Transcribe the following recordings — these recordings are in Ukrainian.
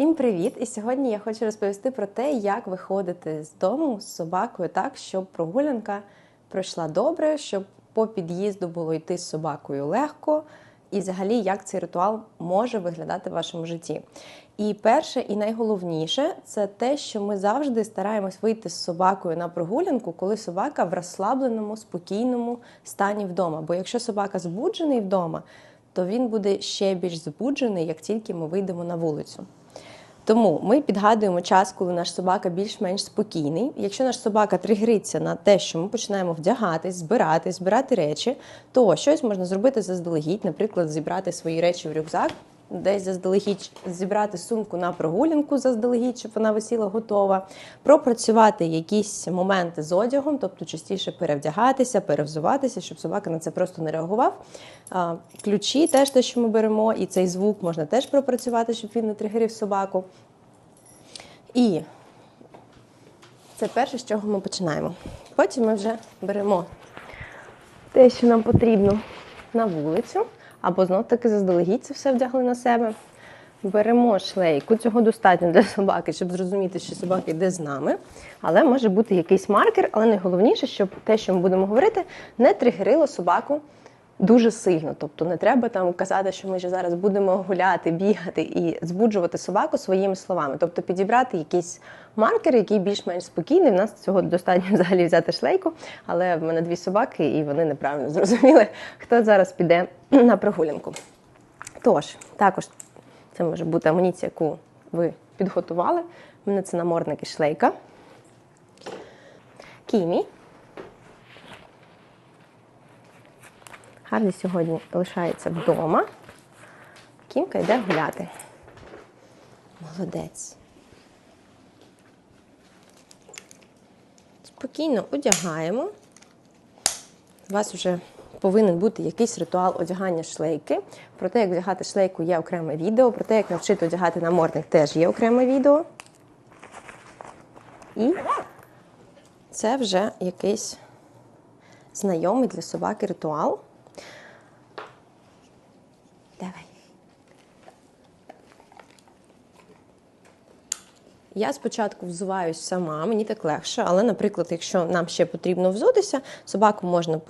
Всім привіт! І сьогодні я хочу розповісти про те, як виходити з дому з собакою так, щоб прогулянка пройшла добре, щоб по під'їзду було йти з собакою легко, і взагалі як цей ритуал може виглядати в вашому житті. І перше, і найголовніше це те, що ми завжди стараємось вийти з собакою на прогулянку, коли собака в розслабленому, спокійному стані вдома. Бо якщо собака збуджений вдома, то він буде ще більш збуджений, як тільки ми вийдемо на вулицю. Тому ми підгадуємо час, коли наш собака більш-менш спокійний. Якщо наш собака тригриться на те, що ми починаємо вдягатись, збиратись, збирати речі, то щось можна зробити заздалегідь, наприклад, зібрати свої речі в рюкзак, десь заздалегідь зібрати сумку на прогулянку заздалегідь, щоб вона висіла готова, пропрацювати якісь моменти з одягом, тобто частіше перевдягатися, перевзуватися, щоб собака на це просто не реагував. Ключі теж те, що ми беремо, і цей звук можна теж пропрацювати, щоб він не тригерив собаку. І це перше, з чого ми починаємо. Потім ми вже беремо те, що нам потрібно на вулицю, або знов-таки заздалегідь це все вдягли на себе. Беремо шлейку, цього достатньо для собаки, щоб зрозуміти, що собака йде з нами. Але може бути якийсь маркер, але найголовніше, щоб те, що ми будемо говорити, не тригерило собаку дуже сильно. Тобто не треба там казати, що ми вже зараз будемо гуляти, бігати і збуджувати собаку своїми словами. Тобто підібрати якийсь маркер, який більш-менш спокійний. В нас цього достатньо взагалі взяти шлейку, але в мене дві собаки, і вони неправильно зрозуміли, хто зараз піде на прогулянку. Тож, також це може бути амуніція, яку ви підготували. У мене це намордник і шлейка. Кімі. Харлі сьогодні лишається вдома. Кімка йде гуляти. Молодець. Спокійно одягаємо. У вас вже повинен бути якийсь ритуал одягання шлейки. Про те, як вдягати шлейку, є окреме відео. Про те, як навчити одягати намордник, теж є окреме відео. І це вже якийсь знайомий для собаки ритуал. Я спочатку взуваюсь сама, мені так легше, але, наприклад, якщо нам ще потрібно взутися, собаку можна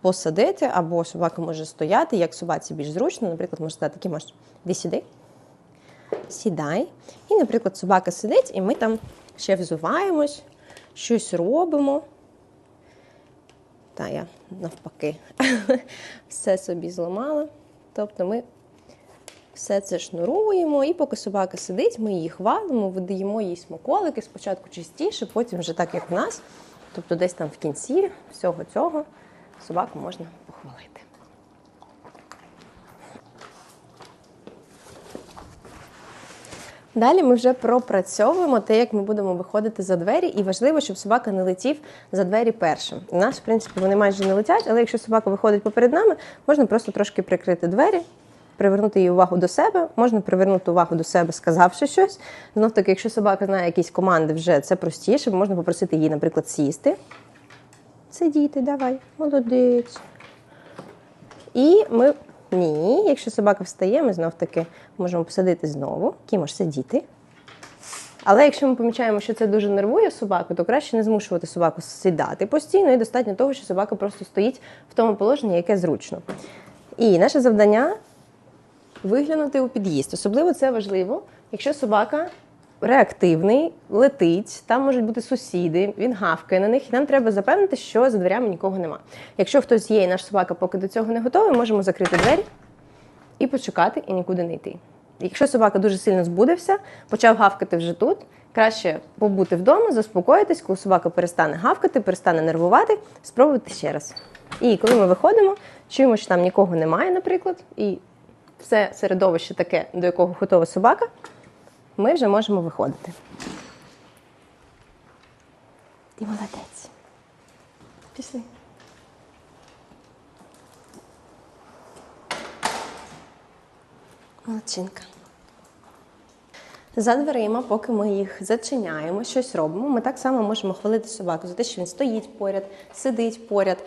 посадити, або собака може стояти, як собаці більш зручно, наприклад, може стати такий, можеш, іди сюди, сідай. І, наприклад, собака сидить, і ми там ще взуваємось, щось робимо. Та я навпаки все собі зламала. Тобто ми все це шнуруємо, і поки собака сидить, ми її хвалимо, видаємо їй смаколики, спочатку частіше, потім вже так, як в нас. Тобто десь там в кінці всього цього собаку можна похвалити. Далі ми вже пропрацьовуємо те, як ми будемо виходити за двері, і важливо, щоб собака не летів за двері першим. У нас, в принципі, вони майже не летять, але якщо собака виходить поперед нами, можна просто трошки прикрити двері, привернути її увагу до себе, можна привернути увагу до себе, сказавши щось. Знов таки, якщо собака знає якісь команди, вже це простіше, можна попросити її, наприклад, сісти. Сидіти, давай, молодець. І ми. Ні, якщо собака встає, ми знов таки можемо посадити знову, Кімош сидіти. Але якщо ми помічаємо, що це дуже нервує собаку, то краще не змушувати собаку сідати постійно і достатньо того, що собака просто стоїть в тому положенні, яке зручно. І наше завдання виглянути у під'їзд. Особливо це важливо, якщо собака реактивний, летить, там можуть бути сусіди, він гавкає на них, і нам треба запевнити, що за дверями нікого нема. Якщо хтось є, і наш собака поки до цього не готовий, можемо закрити двері і почекати, і нікуди не йти. Якщо собака дуже сильно збудився, почав гавкати вже тут, краще побути вдома, заспокоїтись, коли собака перестане гавкати, перестане нервувати, спробуйте ще раз. І коли ми виходимо, чуємо, що там нікого немає, наприклад, і все середовище таке, до якого готова собака, ми вже можемо виходити. Ти молодець. Пішли. Молодчинка. За дверима, поки ми їх зачиняємо, щось робимо, ми так само можемо хвалити собаку за те, що він стоїть поряд, сидить поряд,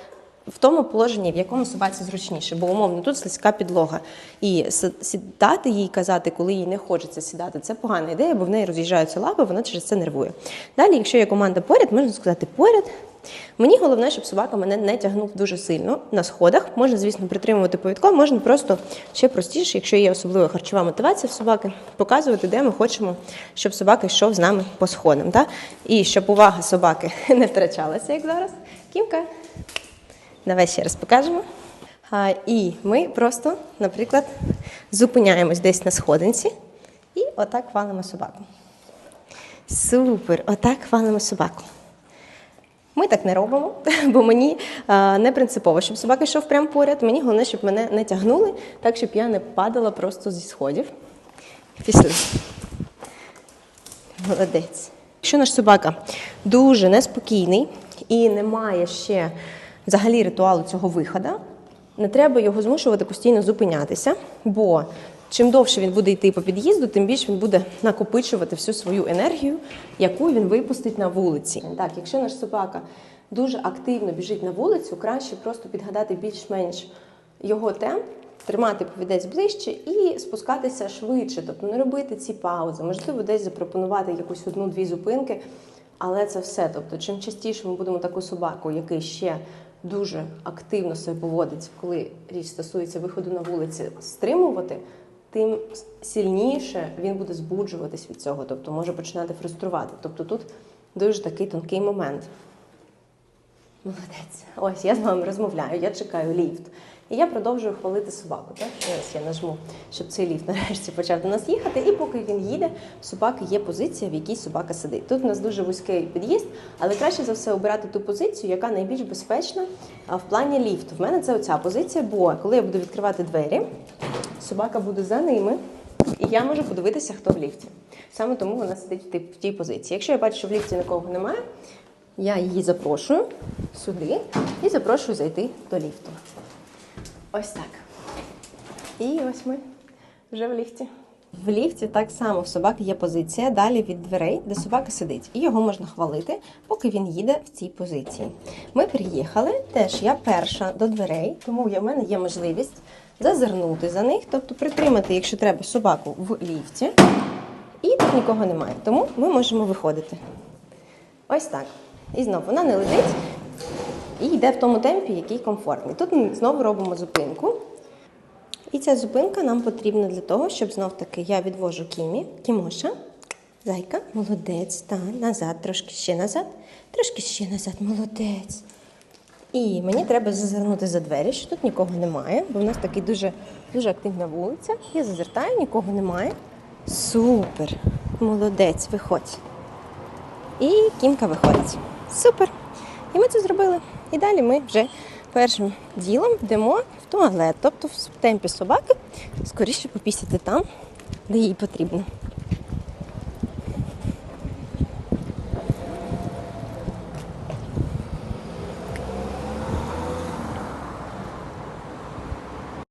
в тому положенні, в якому собаці зручніше, бо умовно тут слизька підлога. І сідати їй казати, коли їй не хочеться сідати, це погана ідея, бо в неї роз'їжджаються лапи, вона через це нервує. Далі, якщо є команда поряд, можна сказати поряд. Мені головне, щоб собака мене не тягнув дуже сильно на сходах. Можна, звісно, притримувати повідком, можна просто ще простіше, якщо є особлива харчова мотивація в собаки, показувати, де ми хочемо, щоб собака йшов з нами по сходам. Так? І щоб увага собаки не втрачалася, як зараз. Кімка. Давай ще раз покажемо. І ми просто, наприклад, зупиняємось десь на сходинці і отак хвалимо собаку. Супер! Отак хвалимо собаку. Ми так не робимо, бо мені а, не принципово, щоб собака йшов прямо поряд. Мені головне, щоб мене не тягнули, так щоб я не падала просто зі сходів. Пішли. Молодець. Якщо наш собака дуже неспокійний і не має ще взагалі ритуалу цього виходу, не треба його змушувати постійно зупинятися, бо чим довше він буде йти по під'їзду, тим більше він буде накопичувати всю свою енергію, яку він випустить на вулиці. Так, якщо наш собака дуже активно біжить на вулицю, краще просто підгадати більш-менш його темп, тримати повідець ближче і спускатися швидше, тобто не робити ці паузи. Можливо, десь запропонувати якусь одну-дві зупинки, але це все. Тобто, чим частіше ми будемо таку собаку, який ще дуже активно себе поводить, коли річ стосується виходу на вулиці, стримувати, тим сильніше він буде збуджуватись від цього, тобто може починати фруструвати. Тобто тут дуже такий тонкий момент. Молодець. Ось я з вами розмовляю, я чекаю ліфт. І я продовжую хвалити собаку. Так? Ось я нажму, щоб цей ліфт нарешті почав до нас їхати. І поки він їде, в собаки є позиція, в якій собака сидить. Тут у нас дуже вузький під'їзд, але краще за все обирати ту позицію, яка найбільш безпечна в плані ліфту. В мене це оця позиція, бо коли я буду відкривати двері, собака буде за ними, і я можу подивитися, хто в ліфті. Саме тому вона сидить в тій позиції. Якщо я бачу, що в ліфті нікого немає, я її запрошую сюди і запрошую зайти до ліфту. Ось так. І ось ми вже в ліфті. В ліфті так само в собаки є позиція далі від дверей, де собака сидить. І його можна хвалити, поки він їде в цій позиції. Ми приїхали, теж я перша до дверей, тому в мене є можливість зазирнути за них, тобто притримати, якщо треба, собаку в ліфті. І тут нікого немає. Тому ми можемо виходити. Ось так. І знову вона не летить і йде в тому темпі, який комфортний. Тут ми знову робимо зупинку. І ця зупинка нам потрібна для того, щоб знов таки я відвожу Кімі. Кімоша, зайка, молодець. Так, назад, трошки ще назад, трошки ще назад, молодець. І мені треба зазирнути за двері, що тут нікого немає, бо в нас такий дуже, дуже активна вулиця. Я зазиртаю, нікого немає. Супер! Молодець, виходь. І кімка виходить. Супер! І ми це зробили. І далі ми вже першим ділом йдемо в туалет, тобто в темпі собаки скоріше попісяти там, де їй потрібно.